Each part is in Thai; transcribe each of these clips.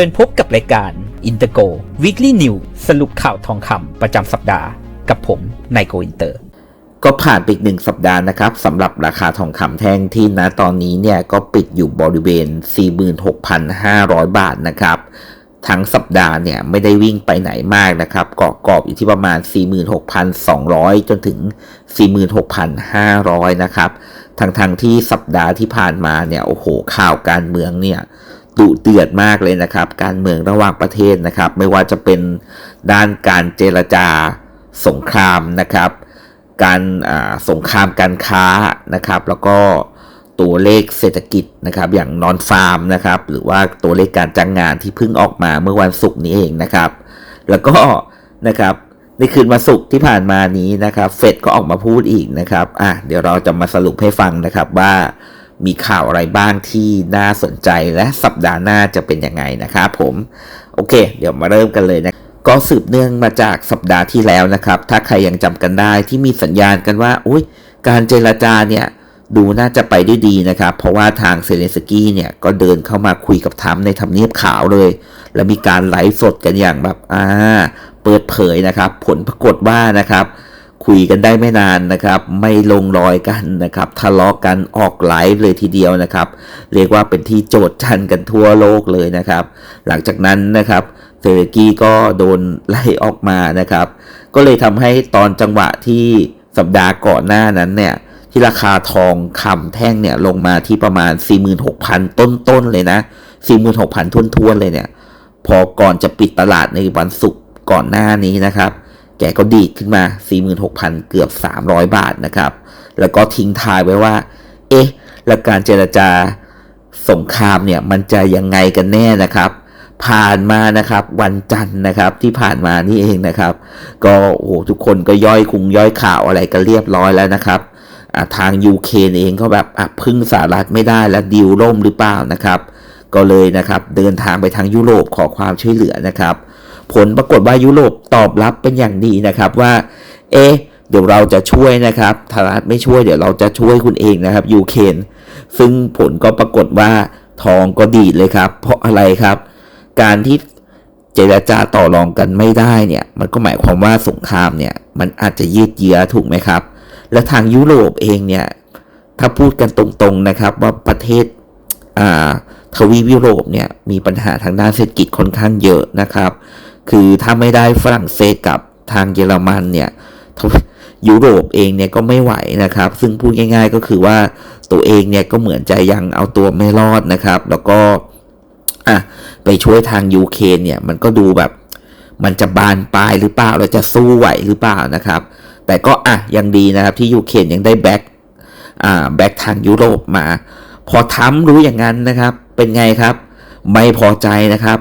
ชิญพบกับรายการ i n t e r g o Weekly News สรุปข่าวทองคำประจำสัปดาห์กับผมนายโกอินเตอร์ ก็ผ่านไปอีกหนึ่งสัปดาห์นะครับสำหรับราคาทองคำแท่งที่ณตอนนี้เนี่ยก็ปิดอยู่บริเวณ 46,500 บาทนะครับทั้งสัปดาห์เนี่ยไม่ได้วิ่งไปไหนมากนะครับเกาะกรอบอยู่ที่ประมาณ 46,200 จนถึง 46,500 นะครับทั้งทงที่สัปดาห์ที่ผ่านมาเนี่ยโอ้โหข่าวการเมืองเนี่ย ดุเดือดมากเลยนะครับ การเมืองระหว่างประเทศนะครับ ไม่ว่าจะเป็นด้านการเจรจาสงครามนะครับ การสงครามการค้านะครับ แล้วก็ตัวเลขเศรษฐกิจนะครับอย่างนอนฟาร์มนะครับ หรือว่าตัวเลขการจ้างงานที่เพิ่งออกมาเมื่อวันศุกร์นี้เองนะครับ แล้วก็นะครับในคืนวันศุกร์ที่ผ่านมานี้นะครับ เฟดก็ออกมาพูดอีกนะครับอะเดี๋ยวเราจะมาสรุปให้ฟังนะครับว่า มีข่าวอะไรบ้างที่น่าสนใจและสัปดาห์หน้าจะเป็นยังไงนะครับผม โอเค เดี๋ยวมาเริ่มกันเลยนะ ก็สืบเนื่องมาจากสัปดาห์ที่แล้วนะครับ ถ้าใครยังจำกันได้ที่มีสัญญาณกันว่าอุ้ยการเจรจาเนี่ยดูน่าจะไปได้ดีนะครับ เพราะว่าทางเซเลนสกี้เนี่ยก็เดินเข้ามาคุยกับทัมในทำเนียบขาวเลย แล้วมีการไลฟ์สดกันอย่างแบบอ่าเปิดเผยนะครับ ผลปรากฏว่านะครับ คุยกันได้ไม่นานนะครับ ไม่ลงรอยกันนะครับทะเลาะกกันออกไลฟ์เลยทีเดียวนะครับ เรียกว่าเป็นที่โจดชันกันทั่วโลกเลยนะครับ หลังจากนั้นนะครับเซเลกี้ก็โดนไล่ออกมานะครับ ก็เลยทำให้ตอนจังหวะที่สัปดาห์ก่อนหน้านั้นเนี่ยที่ราคาทองคำแท่งเนี่ยลงมาที่ประมาณ 46,000 ต้นๆเลยนะ 46,000 ท้วนๆเลยเนี่ย พอก่อนจะปิดตลาดในวันศุกร์ก่อนหน้านี้นะครับ แกก็ดีดขึ้นมา 46,000 เกือบ 300 บาทนะครับ แล้วก็ทิ้งทายไว้ว่า เอ๊ะ แล้วการเจรจาสงครามเนี่ยมันจะยังไงกันแน่นะครับ ผ่านมานะครับ วันจันทร์นะครับที่ผ่านมานี่เองนะครับ ก็โอ้โหทุกคนก็ย่อยคุงย่อยข่าวอะไรกันเรียบร้อยแล้วนะครับทางยูเคเองก็แบบพึ่งสหรัฐไม่ได้แล้วดิวล่มหรือเปล่านะครับ ก็เลยนะครับเดินทางไปทางยุโรปขอความช่วยเหลือนะครับ ผลปรากฏว่ายุโรปตอบรับเป็นอย่างดีนะครับว่า เอ๊ะเดี๋ยวเราจะช่วยนะครับสหรัฐไม่ช่วยเดี๋ยวเราจะช่วยคุณเองนะครับยูเครนซึ่งผลก็ปรากฏว่าทองก็ดีดเลยครับ เพราะอะไรครับ การที่เจรจาต่อรองกันไม่ได้เนี่ย มันก็หมายความว่าสงครามเนี่ย มันอาจจะยืดเยื้อถูกไหมครับ และทางยุโรปเองเนี่ย ถ้าพูดกันตรงๆนะครับ ว่าประเทศทวีปยุโรปเนี่ยมีปัญหาทางด้านเศรษฐกิจค่อนข้างเยอะนะครับ คือถ้าไม่ได้ฝรั่งเศสกับทางเยอรมันเนี่ยยุโรปเองเนี่ยก็ไม่ไหวนะครับ ซึ่งพูดง่าย ๆก็คือว่าตัวเองเนี่ยก็เหมือนจะยังเอาตัวไม่รอดนะครับ แล้วก็อะไปช่วยทางยูเครนเนี่ยมันก็ดูแบบ มันจะบานปลายหรือเปล่าเราจะสู้ไหวหรือเปล่านะครับ แต่ก็อะยังดีนะครับที่ยูเครนยังได้แบ็กอ่าแบ็กทางยุโรปมา พอทำรู้อย่างนั้นนะครับ เป็นไงครับ ไม่พอใจนะครับ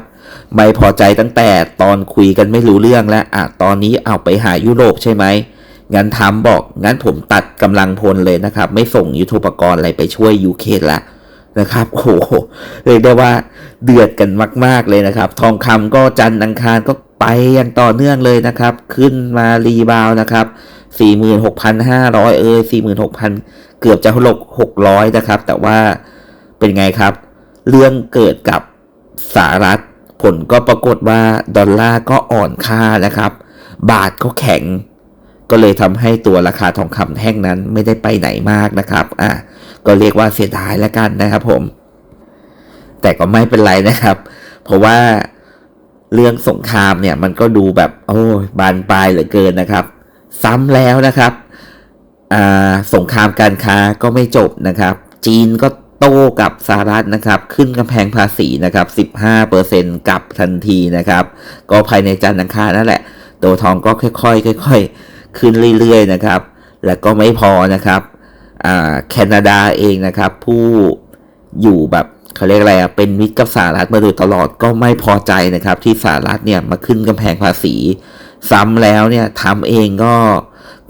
ไม่พอใจตั้งแต่ตอนคุยกันไม่รู้เรื่องแล้วอะตอนนี้เอาไปหายุโรปใช่ไหมงั้นทำบอกงั้นผมตัดกำลังพลเลยนะครับ ไม่ส่งยุทโธปกรณ์อะไรไปช่วยยูเครนละนะครับโอ้โหเรียกได้ว่าเดือดกันมาก ๆเลยนะครับ ทองคำก็จันทร์อังคารก็ไปอย่างต่อเนื่องเลยนะครับ ขึ้นมารีบาวนะครับ46,500 เออ46,000 เกือบจะหลก600 นะครับ แต่ว่าเป็นไงครับ เรื่องเกิดกับสหรัฐ ผลก็ปรากฏว่าดอลลาร์ก็อ่อนค่านะครับ บาทก็แข็ง ก็เลยทำให้ตัวราคาทองคำแท่งนั้นไม่ได้ไปไหนมากนะครับอะก็เรียกว่าเสียดายแล้วกันนะครับผม แต่ก็ไม่เป็นไรนะครับ เพราะว่าเรื่องสงครามเนี่ยมันก็ดูแบบโอ้บานปลายเหลือเกินนะครับ ซ้ำแล้วนะครับสงครามการค้าก็ไม่จบนะครับ จีนก็ โต้กับสหรัฐนะครับ ขึ้นกำแพงภาษีนะครับ 15%กับทันทีนะครับ ก็ภายในจันทร์อังคารนั่นแหละโดทองก็ค่อยๆค่อยๆ ขึ้นเรื่อยๆนะครับ แล้วก็ไม่พอนะครับแคนาดาเองนะครับ ผู้อยู่แบบเขาเรียกอะไรอะเป็นมิตรกับสหรัฐมาโดยตลอดก็ไม่พอใจนะครับ ที่สหรัฐเนี่ยมาขึ้นกำแพงภาษี ซ้ำแล้วเนี่ยทำเองก็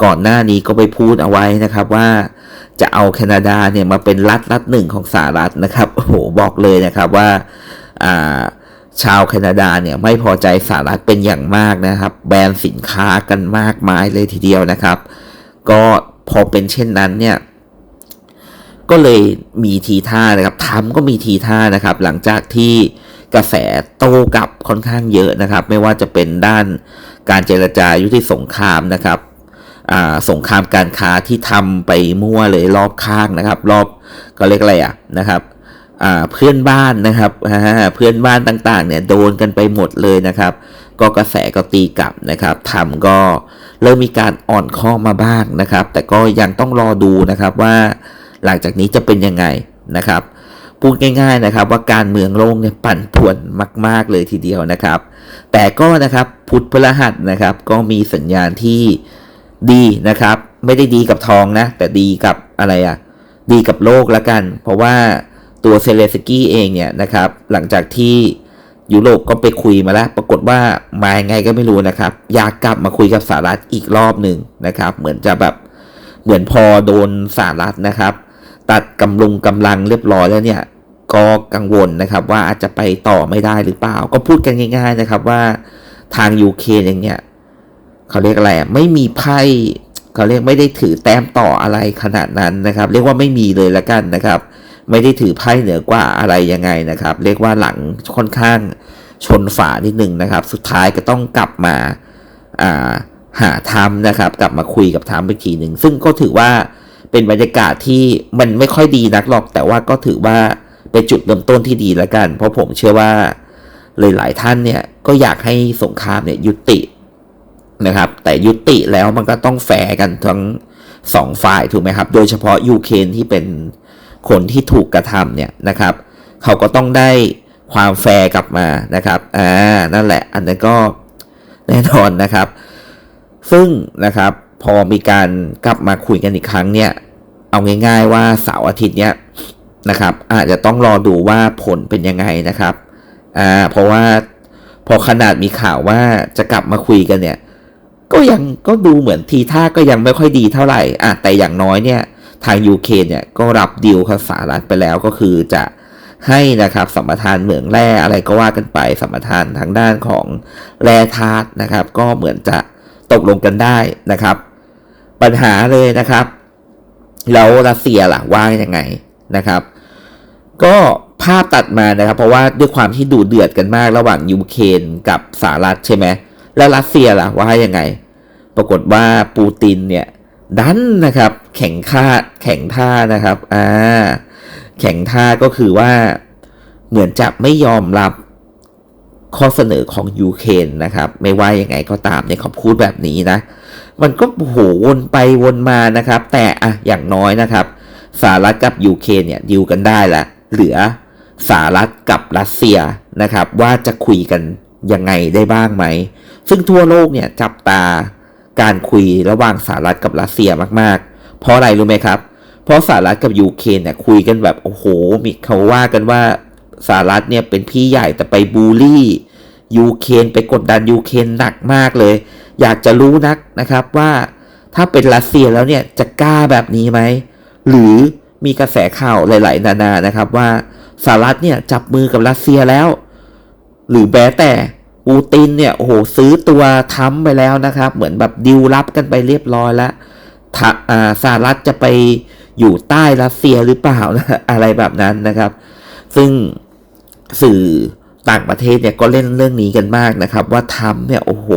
ก่อนหน้านี้ก็ไปพูดเอาไว้นะครับว่า จะเอาแคนาดาเนี่ยมาเป็นรัฐรัฐหนึ่งของสหรัฐนะครับโอ้โหบอกเลยนะครับว่าชาวแคนาดาเนี่ยไม่พอใจสหรัฐเป็นอย่างมากนะครับ แบนสินค้ากันมากมายเลยทีเดียวนะครับ ก็พอเป็นเช่นนั้นเนี่ยก็เลยมีทีท่านะครับทำก็มีทีท่านะครับ หลังจากที่กระแสโต้กลับค่อนข้างเยอะนะครับ ไม่ว่าจะเป็นด้านการเจรจายุติสงครามนะครับ สงครามการค้าที่ทำไปมั่วเลยรอบข้างนะครับ รอบก็เรียกอะไรอะนะครับเพื่อนบ้านนะครับเพื่อนบ้านต่างๆเนี่ยโดนกันไปหมดเลยนะครับ ก็กระแสก็ตีกลับนะครับทำก็เริ่มมีการอ่อนข้อมาบ้างนะครับ แต่ก็ยังต้องรอดูนะครับว่าหลังจากนี้จะเป็นยังไงนะครับพูดง่ายๆนะครับ ว่าการเมืองโลกเนี่ยปั่นป่วนมาก ๆ เลยทีเดียวนะครับ แต่ก็นะครับพุทธพฤหัสนะครับ ก็มีสัญญาณที่ ดีนะครับ ไม่ได้ดีกับทองนะ แต่ดีกับอะไรอะ่ะ ดีกับโลกละกัน เพราะว่าตัวเซเลสกี้เองเนี่ยนะครับ หลังจากที่ยุโรปก็ไปคุยมาแล้ว ปรากฏว่ามายังไงก็ไม่รู้นะครับ อยากกลับมาคุยกับสหรัฐอีกรอบหนึ่งนะครับ เหมือนจะแบบเหมือนพอโดนสหรัฐนะครับ ตัดกำลังกำลังเรียบร้อยแล้วเนี่ย ก็กังวลนะครับ ว่าอาจจะไปต่อไม่ได้หรือเปล่า ก็พูดกันง่าย ๆนะครับว่าทางยูเครนเองเนี่ย เขาเรียกอะไรอะไม่มีไพ่เขาเรียกไม่ได้ถือแต้มต่ออะไรขนาดนั้นนะครับ เรียกว่าไม่มีเลยละกันนะครับ ไม่ได้ถือไพ่เหนือกว่าอะไรยังไงนะครับ เรียกว่าหลังค่อนข้างชนฝานิดนึงนะครับ สุดท้ายก็ต้องกลับมาอ่าหาทำนะครับ กลับมาคุยกับทำอีกทีหนึ่งซึ่งก็ถือว่าเป็นบรรยากาศที่มันไม่ค่อยดีนักหรอก แต่ว่าก็ถือว่าเป็นจุดเริ่มต้นที่ดีล้วกัน เพราะผมเชื่อว่าหลายๆท่านเนี่ยก็อยากให้สงครามเนี่ยยุติ นะครับ แต่ยุติแล้วมันก็ต้องแฟร์กันทั้งสองฝ่ายถูกไหมครับ โดยเฉพาะยูเครนที่เป็นคนที่ถูกกระทำเนี่ยนะครับ เขาก็ต้องได้ความแฟร์กลับมานะครับ อ่า นั่นแหละ อันนั้นก็แน่นอนนะครับ ซึ่งนะครับ พอมีการกลับมาคุยกันอีกครั้งเนี่ย เอาง่าย ๆ ว่าเสาร์อาทิตย์เนี้ยนะครับ อาจจะต้องรอดูว่าผลเป็นยังไงนะครับ อ่า เพราะว่าพอขนาดมีข่าวว่าจะกลับมาคุยกันเนี่ย ก็ยังก็ดูเหมือนทีท่าก็ยังไม่ค่อยดีเท่าไหร่อะแต่อย่างน้อยเนี่ยทางยูเครนเนี่ยก็รับดีลกับสหรัฐไปแล้วก็คือจะให้นะครับสัมปทานเหมืองแร่อะไรก็ว่ากันไปสัมปทานทางด้านของแร่ธาตุนะครับ ก็เหมือนจะตกลงกันได้นะครับ ปัญหาเลยนะครับแล้วรัสเซียล่ะว่ายังไงนะครับ ก็ภาพตัดมานะครับ เพราะว่าด้วยความที่ดูเดือดกันมากระหว่างยูเครนกับสหรัฐใช่ไหม แล้วรัสเซียล่ะว่ายังไง ปรากฏว่าปูตินเนี่ยดันนะครับ แข่งค่าแข่งท่านะครับอ่าแข่งท่าก็คือว่าเหมือนจะไม่ยอมรับข้อเสนอของยูเครนนะครับ ไม่ว่ายังไงก็ตามเนี่ยเขาพูดแบบนี้นะ มันก็โหวนไปวนมานะครับ แต่อะอย่างน้อยนะครับสหรัฐกับยูเครนเนี่ยดิวกันได้ละเหลือสหรัฐกับรัสเซียนะครับ ว่าจะคุยกัน ยังไงได้บ้างไหม ซึ่งทั่วโลกเนี่ยจับตาการคุยระหว่างสหรัฐกับรัสเซียมากๆ เพราะอะไรรู้ไหมครับ เพราะสหรัฐกับยูเครนเนี่ยคุยกันแบบโอ้โห มีเขาว่ากันว่าสหรัฐเนี่ยเป็นพี่ใหญ่แต่ไปบูลลี่ยูเครนไปกดดันยูเครนหนักมากเลย อยากจะรู้นักนะครับว่าถ้าเป็นรัสเซียแล้วเนี่ยจะกล้าแบบนี้ไหม หรือมีกระแสข่าวหลาย ๆ นานานะครับว่าสหรัฐเนี่ยจับมือกับรัสเซียแล้ว หรือแม้แต่ ปูตินเนี่ยโอ้โหซื้อตัวทั้มไปแล้วนะครับ เหมือนแบบดิวรับกันไปเรียบร้อยแล้วถ้าอ่าสหรัฐจะไปอยู่ใต้รัสเซียหรือเปล่านะอะไรแบบนั้นนะครับ ซึ่งสื่อต่างประเทศเนี่ยก็เล่นเรื่องนี้กันมากนะครับ ว่าทรัมเนี่ยโอ้โห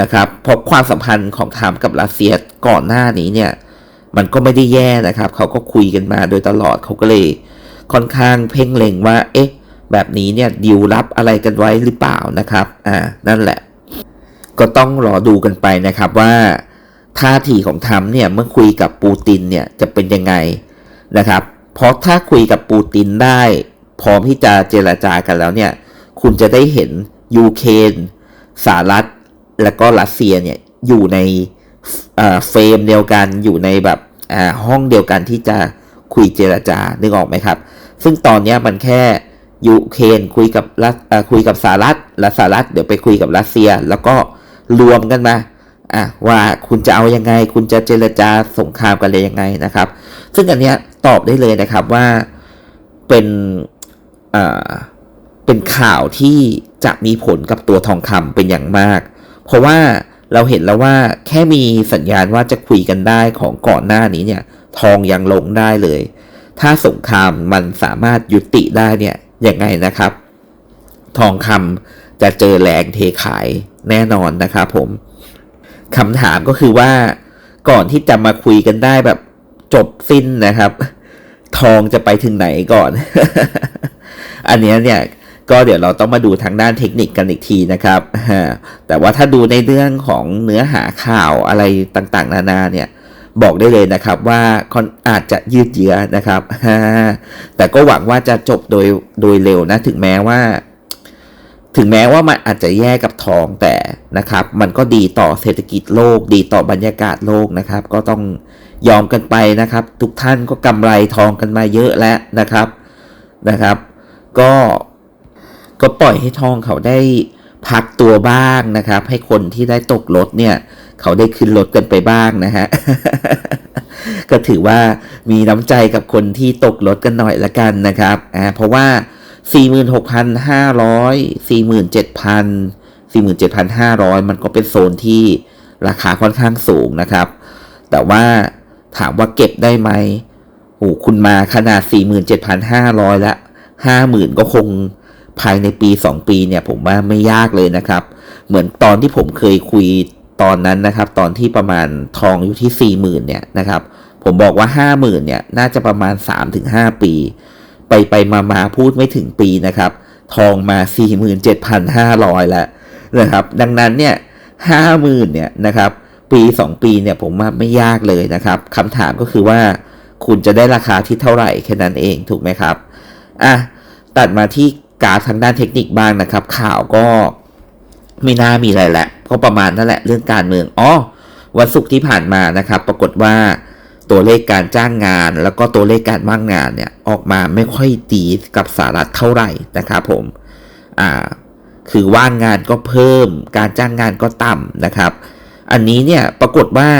นะครับเพราะความสัมพันธ์ของทรัมกับรัสเซียก่อนหน้านี้เนี่ย มันก็ไม่ได้แย่นะครับ เขาก็คุยกันมาโดยตลอดเขาก็เลยค่อนข้างเพ่งเล็งว่า เอ๊ะ แบบนี้เนี่ยดิวรับอะไรกันไว้หรือเปล่านะครับอ่านั่นแหละ ก็ต้องรอดูกันไปนะครับว่าท่าทีของทรัมป์เนี่ยเมื่อคุยกับปูตินเนี่ยจะเป็นยังไงนะครับเพราะถ้าคุยกับปูตินได้ พร้อมที่จะเจรจากันแล้วเนี่ย คุณจะได้เห็นยูเครนสหรัฐและก็รัสเซียเนี่ยอยู่ในเฟรมเดียวกันอยู่ในแบบอ่าห้องเดียวกันที่จะคุยเจรจานึกออกไหมครับ ซึ่งตอนนี้มันแค่ ยูเครนคุยกับรัสคุยกับสหรัฐและสหรัฐเดี๋ยวไปคุยกับรัสเซีย แล้วก็รวมกันมาอะว่าคุณจะเอายังไง คุณจะเจรจาสงครามกันเลยยังไงนะครับ ซึ่งอันเนี้ยตอบได้เลยนะครับว่าเป็นอ่าเป็นข่าวที่จะมีผลกับตัวทองคำเป็นอย่างมาก เพราะว่าเราเห็นแล้วว่าแค่มีสัญญาณว่าจะคุยกันได้ของก่อนหน้านี้เนี่ย ทองยังลงได้เลย ถ้าสงครามมันสามารถยุติได้เนี่ย ยังไงนะครับ ทองคำจะเจอแรงเทขายแน่นอนนะครับผมคำถามก็คือว่าก่อนที่จะมาคุยกันได้แบบจบสิ้นนะครับ ทองจะไปถึงไหนก่อน อันเนี้ยเนี่ยก็เดี๋ยวเราต้องมาดูทางด้านเทคนิคกันอีกทีนะครับแต่ว่าถ้าดูในเรื่องของเนื้อหาข่าวอะไรต่างๆ นานาเนี่ย บอกได้เลยนะครับว่าอนอาจจะยืดเยื้อนะครับ แต่ก็หวังว่าจะจบโดยโดยเร็วนะถึงแม้ว่า ถึงแม้ว่ามันอาจจะแย่กับทองแต่นะครับ มันก็ดีต่อเศรษฐกิจโลก ดีต่อบรรยากาศโลกนะครับ ก็ต้องยอมกันไปนะครับ ทุกท่านก็กำไรทองกันมาเยอะแล้วนะครับนะครับ ก็ก็ปล่อยให้ทองเขาได้ พักตัวบ้างนะครับ ให้คนที่ได้ตกรถเนี่ย เขาได้ขึ้นรถกันไปบ้างนะฮะ ก็ถือว่ามีน้ำใจกับคนที่ตกรถกันหน่อยละกันนะครับอ่าเพราะว่า 46,500 47,000 47,500 มันก็เป็นโซนที่ราคาค่อนข้างสูงนะครับ แต่ว่าถามว่าเก็บได้ไหมโอ้คุณมาขนาด 47,500 แล้ว 50,000 ก็คง ภายในปี 2 ปีเนี่ยผมว่าไม่ยากเลยนะครับ เหมือนตอนที่ผมเคยคุยตอนนั้นนะครับ ตอนที่ประมาณทองอยู่ที่ 40,000เนี่ยนะครับ ผมบอกว่า 50,000เนี่ยน่าจะประมาณ 3-5 ปี ไปไปมามาพูดไม่ถึงปีนะครับ ทองมา 47,500 แล้วนะครับ ดังนั้นเนี่ย50,000เนี่ยนะครับปี 2 ปีเนี่ยผมว่าไม่ยากเลยนะครับคำถามก็คือว่าคุณจะได้ราคาที่เท่าไหร่แค่นั้นเองถูกไหมครับอะตัดมาที่ กราฟทางด้านเทคนิคบ้างนะครับ ข่าวก็ไม่น่ามีอะไรแหละก็ประมาณนั่นแหละเรื่องการเมืองอ๋อวันศุกร์ที่ผ่านมานะครับ ปรากฏว่าตัวเลขการจ้างงาน แล้วก็ตัวเลขการว่างงานเนี่ยออกมาไม่ค่อยดีกับสหรัฐเท่าไหร่นะครับผมอ่าคือว่างงานก็เพิ่ม การจ้างงานก็ต่ำนะครับ อันนี้เนี่ยปรากฏว่า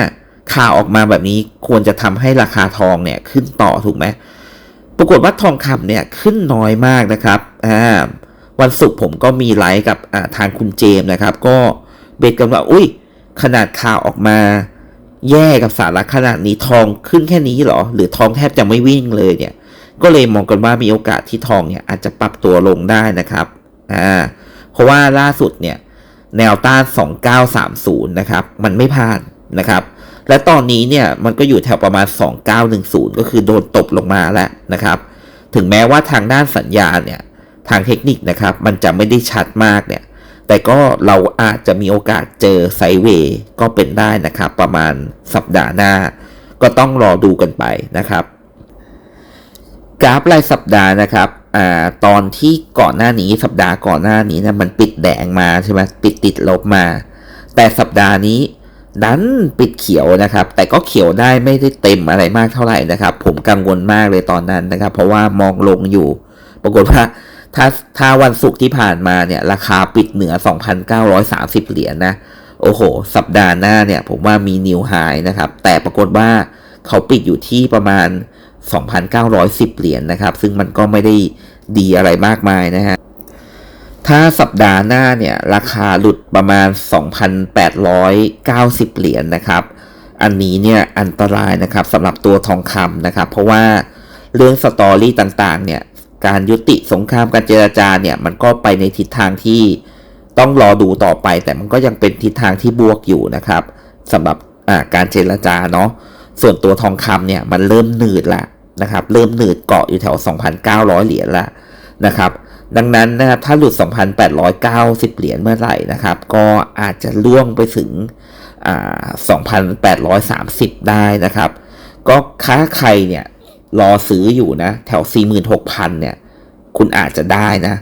ข่าวออกมาแบบนี้ควรจะทำให้ราคาทองเนี่ยขึ้นต่อถูกไหม ปรากฏว่าทองคำเนี่ยขึ้นน้อยมากนะครับอ่าวันศุกร์ผมก็มีไลฟ์กับทางคุณเจมส์นะครับ ก็เบสกันว่าอุ้ยขนาดข่าวออกมา แย่กับสาระขนาดนี้ทองขึ้นแค่นี้หรอ หรือทองแทบจะไม่วิ่งเลยเนี่ย ก็เลยมองกันว่ามีโอกาสที่ทองเนี่ยอาจจะปรับตัวลงได้นะครับอ่าเพราะว่าล่าสุดเนี่ยแนวต้าน 2930 นะครับ มันไม่ผ่านนะครับ และตอนนี้เนี่ยมันก็อยู่แถวประมาณ 2910 ก็คือโดนตบลงมาแล้วนะครับ ถึงแม้ว่าทางด้านสัญญาณเนี่ยทางเทคนิคนะครับ มันจะไม่ได้ชัดมากเนี่ย แต่ก็เราอาจจะมีโอกาสเจอไซเวย์ก็เป็นได้นะครับ ประมาณสัปดาห์หน้า ก็ต้องรอดูกันไปนะครับ กราฟรายสัปดาห์นะครับอ่าตอนที่ก่อนหน้านี้สัปดาห์ก่อนหน้านี้นะมันปิดแดงมาใช่ไหมปิดติดลบมา แต่สัปดาห์นี้ ดันปิดเขียวนะครับ แต่ก็เขียวได้ไม่ได้เต็มอะไรมากเท่าไหร่นะครับ ผมกังวลมากเลยตอนนั้นนะครับ เพราะว่ามองลงอยู่ ปรากฏว่าถ้าถ้าวันศุกร์ที่ผ่านมาเนี่ย ราคาปิดเหนือ 2,930 เหรียญนนะโอ้โห สัปดาห์หน้าเนี่ย ผมว่ามีนิวไฮนะครับ แต่ปรากฏว่าเขาปิดอยู่ที่ประมาณ 2,910 เหรียญนนะครับ ซึ่งมันก็ไม่ได้ดีอะไรมากมายนะฮะ ถ้าสัปดาห์หน้าเนี่ยราคาหลุดประมาณ 2,890 เหรียญนนะครับ อันนี้เนี่ยอันตรายนะครับสำหรับตัวทองคำนะครับ เพราะว่าเรื่องสตอรี่ต่างๆเนี่ยการยุติสงครามการเจรจาเนี่ยมันก็ไปในทิศทางที่ต้องรอดูต่อไป แต่มันก็ยังเป็นทิศทางที่บวกอยู่นะครับสำหรับการเจรจาเนาะส่วนตัวทองคำเนี่ยมันเริ่มหนืดละนะครับ เริ่มหนืดเกาะอยู่แถว 2,900 เหรียญละนะครับ ดังนั้นนะครับถ้าหลุด 2,890 เหรียญเมื่อไหร่นะครับ ก็อาจจะล่วงไปถึง 2,830 ได้นะครับ ก็ค้าใครเนี่ยรอซื้ออยู่นะ แถว 46,000 เนี่ย คุณอาจจะได้นะ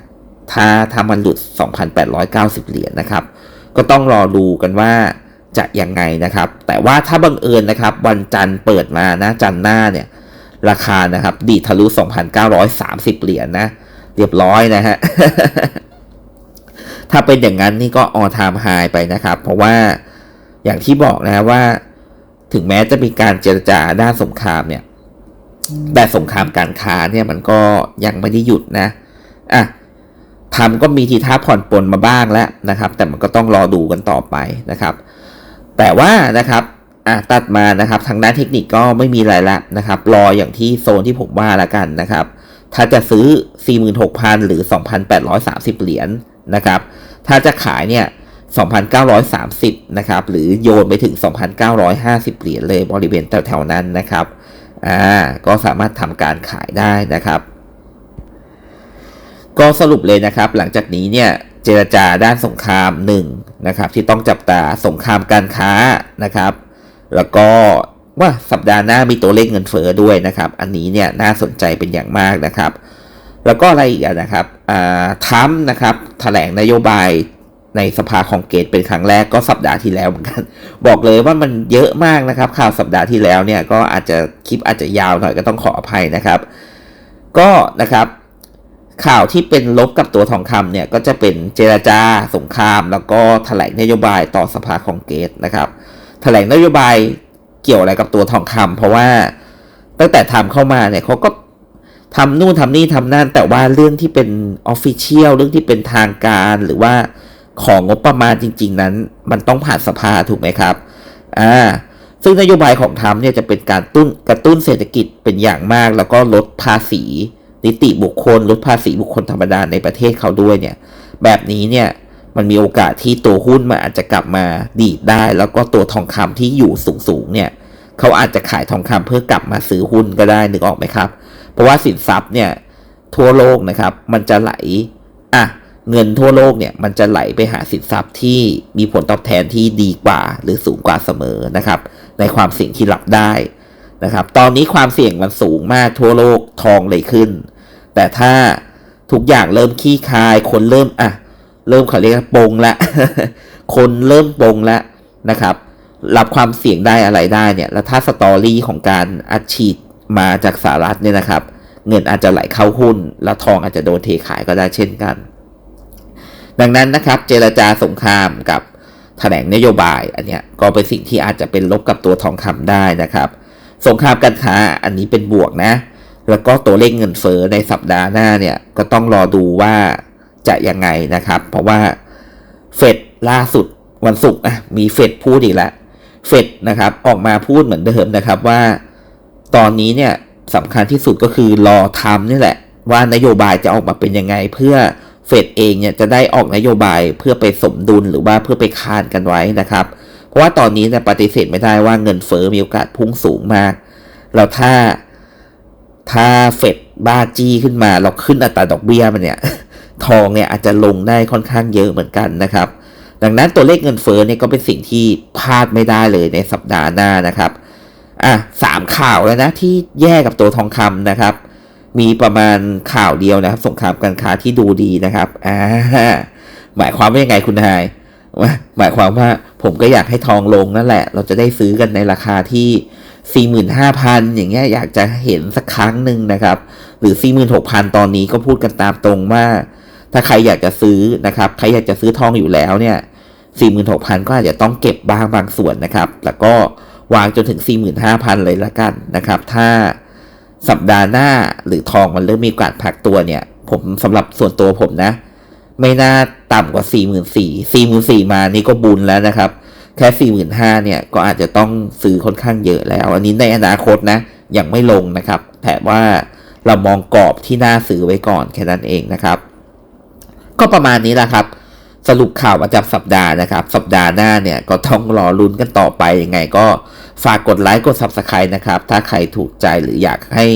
ถ้าถ้ามันหลุด 2,890 เหรียญนะครับ ก็ต้องรอดูกันว่าจะยังไงนะครับ แต่ว่าถ้าบังเอิญนะครับ วันจันทร์เปิดมานะ จันทร์หน้าเนี่ย ราคานะครับ ดีทะลุ 2,930 เหรียญนะ รียบร้อยนะฮะ ถ้าเป็นอย่างนั้นนี่ก็ออทามไฮไปนะครับ เพราะว่าอย่างที่บอกนะว่า ถึงแม้จะมีการเจรจาด้านสงครามเนี่ย แต่สงครามการค้าเนี่ยมันก็ยังไม่ได้หยุดนะ อะทำก็มีทีท่าผ่อนปลนมาบ้างแล้วนะครับ แต่มันก็ต้องรอดูกันต่อไปนะครับ แต่ว่านะครับอะตัดมานะครับ ทางด้านเทคนิคก็ไม่มีอะไรละนะครับ รออย่างที่โซนที่ผมว่าละกันนะครับ ถ้าจะซื้อ 46,000 หรือ 2,830 เหรียญนะครับ ถ้าจะขายเนี่ย 2,930 นะครับ หรือโยนไปถึง 2,950 เหรียญเลยบริเวณแถวๆนั้นนะครับ อ่า ก็สามารถทำการขายได้นะครับ ก็สรุปเลยนะครับ หลังจากนี้เนี่ยเจรจาด้านสงครามหนึ่งนะครับที่ต้องจับตาสงครามการค้านะครับ แล้วก็ ว่าสัปดาห์หน้ามีตัวเลขเงินเฟ้อด้วยนะครับ อันนี้เนี่ยน่าสนใจเป็นอย่างมากนะครับ แล้วก็อะไรอีกนะครับทัมนะครับแถลงนโยบายในสภาคองเกรสเป็นครั้งแรกก็สัปดาห์ที่แล้วเหมือนกัน บอกเลยว่ามันเยอะมากนะครับ ข่าวสัปดาห์ที่แล้วเนี่ยก็อาจจะคลิปอาจจะยาวหน่อยก็ต้องขออภัยนะครับ ก็นะครับ ข่าวที่เป็นลบกับตัวทองคำเนี่ยก็จะเป็นเจรจาสงคราม แล้วก็แถลงนโยบายต่อสภาคองเกรสนะครับแถลงนโยบาย เกี่ยวอะไรกับตัวทองคำเพราะว่าตั้งแต่ทำเข้ามาเนี่ยเขาก็ทำนู่นทำนี่ทำนั่น แต่ว่าเรื่องที่เป็นออฟฟิเชียลเรื่องที่เป็นทางการหรือว่าของงบประมาณจริง ๆ นั้น มันต้องผ่านสภาถูกไหมครับอ่าซึ่งนโยบายของทรัมป์เนี่ยจะเป็นการตุ้นกระตุ้นเศรษฐกิจเป็นอย่างมาก แล้วก็ลดภาษีนิติบุคคล ลดภาษีบุคคลธรรมดาในประเทศเขาด้วยเนี่ย แบบนี้เนี่ย มันมีโอกาสที่ตัวหุ้นมันอาจจะกลับมาดีดได้ แล้วก็ตัวทองคำที่อยู่สูงๆเนี่ยเขาอาจจะขายทองคำเพื่อกลับมาซื้อหุ้นก็ได้นึกออกไหมครับ เพราะว่าสินทรัพย์เนี่ยทั่วโลกนะครับมันจะไหลอะเงินทั่วโลกเนี่ยมันจะไหลไปหาสินทรัพย์ที่มีผลตอบแทนที่ดีกว่า หรือสูงกว่าเสมอนะครับ ในความเสี่ยงที่รับได้นะครับ ตอนนี้ความเสี่ยงมันสูงมากทั่วโลกทองเลยขึ้น แต่ถ้าทุกอย่างเริ่มขี้คายคนเริ่มอะ เริ่มเขาเรียกปงละ คนเริ่มปงละนะครับ รับความเสี่ยงได้อะไรได้เนี่ย แล้วถ้าสตอรี่ของการอัดฉีดมาจากสหรัฐเนี่ยนะครับ เงินอาจจะไหลเข้าหุ้น แล้วทองอาจจะโดนเทขายก็ได้เช่นกัน ดังนั้นนะครับ เจรจาสงครามกับแถลงนโยบาย อันเนี้ยก็เป็นสิ่งที่อาจจะเป็นลบกับตัวทองคำได้นะครับ สงครามการค้าอันนี้เป็นบวกนะ แล้วก็ตัวเลขเงินเฟ้อในสัปดาห์หน้าเนี่ยก็ต้องรอดูว่า จะยังไงนะครับ เพราะว่าเฟดล่าสุดวันศุกร์อะมีเฟดพูดอีกแล้วเฟดนะครับออกมาพูดเหมือนเดิมนะครับว่าตอนนี้เนี่ยสำคัญที่สุดก็คือรอทำนี่แหละ ว่านโยบายจะออกมาเป็นยังไง เพื่อเฟดเองเนี่ยจะได้ออกนโยบายเพื่อไปสมดุลหรือว่าเพื่อไปคานกันไว้นะครับ เพราะว่าตอนนี้เนี่ยปฏิเสธไม่ได้ว่าเงินเฟ้อมีโอกาสพุ่งสูงมากแล้วถ้าถ้าเฟดบ้าจี้ขึ้นมาเราขึ้นอัตราดอกเบี้ยมันเนี่ย ทองเนี่ยอาจจะลงได้ค่อนข้างเยอะเหมือนกันนะครับ ดังนั้นตัวเลขเงินเฟ้อเนี่ยก็เป็นสิ่งที่พลาดไม่ได้เลยในสัปดาห์หน้านะครับอะสามข่าวแล้วนะที่แย่กับตัวทองคำนะครับ มีประมาณข่าวเดียวนะครับ สงครามการค้าที่ดูดีนะครับอ่าหมายความว่ายังไงคุณนายหมายความว่าผมก็อยากให้ทองลงนั่นแหละ เราจะได้ซื้อกันในราคาที่ 45,000 อย่างเงี้ยอยากจะเห็นสักครั้งหนึ่งนะครับ หรือ 46,000 ตอนนี้ก็พูดกันตามตรงว่า ถ้าใครอยากจะซื้อนะครับ ใครอยากจะซื้อทองอยู่แล้วเนี่ย46,000 ก็อาจจะต้องเก็บบ้างบางส่วนนะครับ แล้วก็วางจนถึง 45,000 เลยละกันนะครับ ถ้าสัปดาห์หน้าหรือทองมันเริ่มมีการพักตัวเนี่ย ผมสำหรับส่วนตัวผมนะ ไม่น่าต่ำกว่า 44,000 44,000มานี่ก็บุญแล้วนะครับ แค่ 45,000เนี่ยก็อาจจะต้องซื้อค่อนข้างเยอะแล้ว อันนี้ในอนาคตนะยังไม่ลงนะครับแต่ว่าเรามองกรอบที่น่าซื้อไว้ก่อนแค่นั้นเองนะครับ ก็ประมาณนี้แหละครับ สรุปข่าวประจำสัปดาห์นะครับ สัปดาห์หน้าเนี่ยก็ต้องรอลุ้นกันต่อไปยังไงก็ฝากกดไลค์กด Subscribe นะครับ ถ้าใครถูกใจหรืออยากให้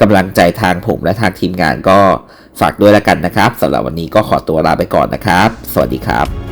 กำลังใจทางผมและทางทีมงานก็ฝากด้วยแล้วกันนะครับสำหรับวันนี้ก็ขอตัวลาไปก่อนนะครับ สวัสดีครับ